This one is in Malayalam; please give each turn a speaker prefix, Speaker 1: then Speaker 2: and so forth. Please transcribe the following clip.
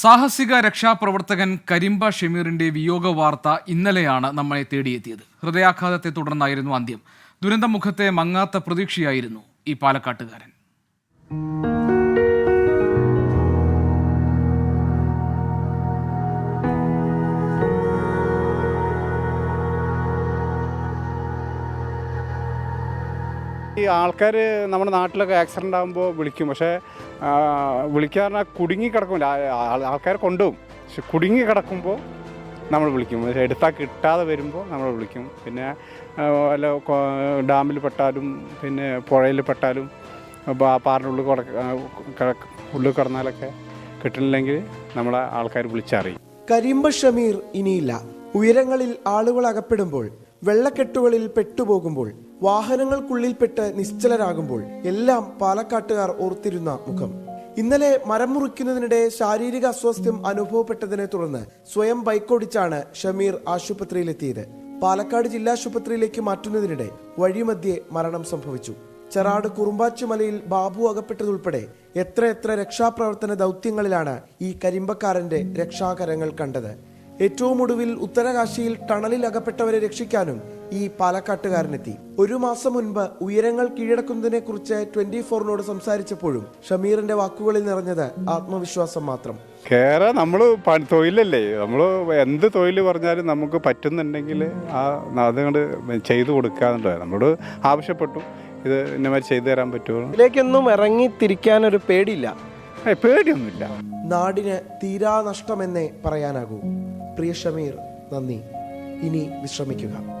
Speaker 1: സാഹസിക രക്ഷാപ്രവർത്തകൻ കരിമ്പ ഷമീറിന്റെ വിയോഗ വാർത്ത ഇന്നലെയാണ് നമ്മളെ തേടിയെത്തിയത്. ഹൃദയാഘാതത്തെ തുടർന്നായിരുന്നു അന്ത്യം. ദുരന്തമുഖത്തെ മങ്ങാത്ത പ്രതീക്ഷയായിരുന്നു ഈ പാലക്കാട്ടുകാരൻ.
Speaker 2: ഈ ആൾക്കാർ നമ്മുടെ നാട്ടിലൊക്കെ ആക്സിഡന്റ് ആകുമ്പോൾ വിളിക്കും. പക്ഷേ വിളിക്കാറിന കുടുങ്ങി കിടക്കുമില്ല ആൾക്കാരെ കൊണ്ടുപോകും. പക്ഷെ കുടുങ്ങി കിടക്കുമ്പോൾ നമ്മൾ വിളിക്കും. പക്ഷേ എടുത്താൽ കിട്ടാതെ വരുമ്പോൾ നമ്മൾ വിളിക്കും. പിന്നെ വല്ല ഡാമിൽ പെട്ടാലും പിന്നെ പുഴയിൽ പെട്ടാലും പാറിന്റെ ഉള്ളിൽ കിടക്ക- ഉള്ളിൽ കിടന്നാലൊക്കെ കിട്ടണില്ലെങ്കിൽ നമ്മളെ ആൾക്കാർ വിളിച്ചറിയും.
Speaker 3: കരിമ്പ ഷമീർ ഇനിയില്ല. ഉയരങ്ങളിൽ ആളുകൾ അകപ്പെടുമ്പോൾ വെള്ളക്കെട്ടുകളിൽ പെട്ടുപോകുമ്പോൾ വാഹനങ്ങൾക്കുള്ളിൽപ്പെട്ട് നിശ്ചലരാകുമ്പോൾ എല്ലാം പാലക്കാട്ടുകാർ ഓർത്തിരുന്ന മുഖം. ഇന്നലെ മരം മുറിക്കുന്നതിനിടെ ശാരീരിക അസ്വാസ്ഥ്യം അനുഭവപ്പെട്ടതിനെ തുടർന്ന് സ്വയം ബൈക്കോടിച്ചാണ് ഷമീർ ആശുപത്രിയിലെത്തിയത്. പാലക്കാട് ജില്ലാശുപത്രിയിലേക്ക് മാറ്റുന്നതിനിടെ വഴിമധ്യേ മരണം സംഭവിച്ചു. ചെറാട് കുറുമ്പാച്ചുമലയിൽ ബാബു അകപ്പെട്ടതുൾപ്പെടെ എത്ര എത്ര രക്ഷാപ്രവർത്തന ദൗത്യങ്ങളിലാണ് ഈ കരിമ്പക്കാരന്റെ രക്ഷാകരങ്ങൾ കണ്ടത്. ഏറ്റവും ഒടുവിൽ ഉത്തരകാശിയിൽ ടണലിൽ അകപ്പെട്ടവരെ രക്ഷിക്കാനും ഈ പാലക്കാട്ടുകാരനെത്തി. ഒരു മാസം മുൻപ് ഉയരങ്ങൾ കീഴടക്കുന്നതിനെ കുറിച്ച് ട്വന്റി ഫോറിനോട് സംസാരിച്ചപ്പോഴും ഷമീറിന്റെ വാക്കുകളിൽ നിറഞ്ഞത് ആത്മവിശ്വാസം മാത്രം.
Speaker 2: കേറെ നമ്മൾ തൊഴിലല്ലേ? നമ്മൾ എന്ത് തൊഴിൽ പറഞ്ഞാലും നമുക്ക് പറ്റുന്നുണ്ടെങ്കിൽ ആ അതുകൊണ്ട് ചെയ്തു കൊടുക്കാന്നുള്ളത് നമ്മളോട് ആവശ്യപ്പെട്ടു. ഇത് ഇന്നമാതിരി ചെയ്തു തരാൻ പറ്റുമോ?
Speaker 4: ഇതിലേക്കൊന്നും ഇറങ്ങി തിരിക്കാൻ ഒരു പേടിയില്ല
Speaker 2: പേടിയൊന്നുമില്ല.
Speaker 3: നാടിന് തീരാ നഷ്ടമെന്നേ പറയാനാകൂ. പ്രിയ ഷമീർ നന്ദി. ഇനി വിശ്രമിക്കുക.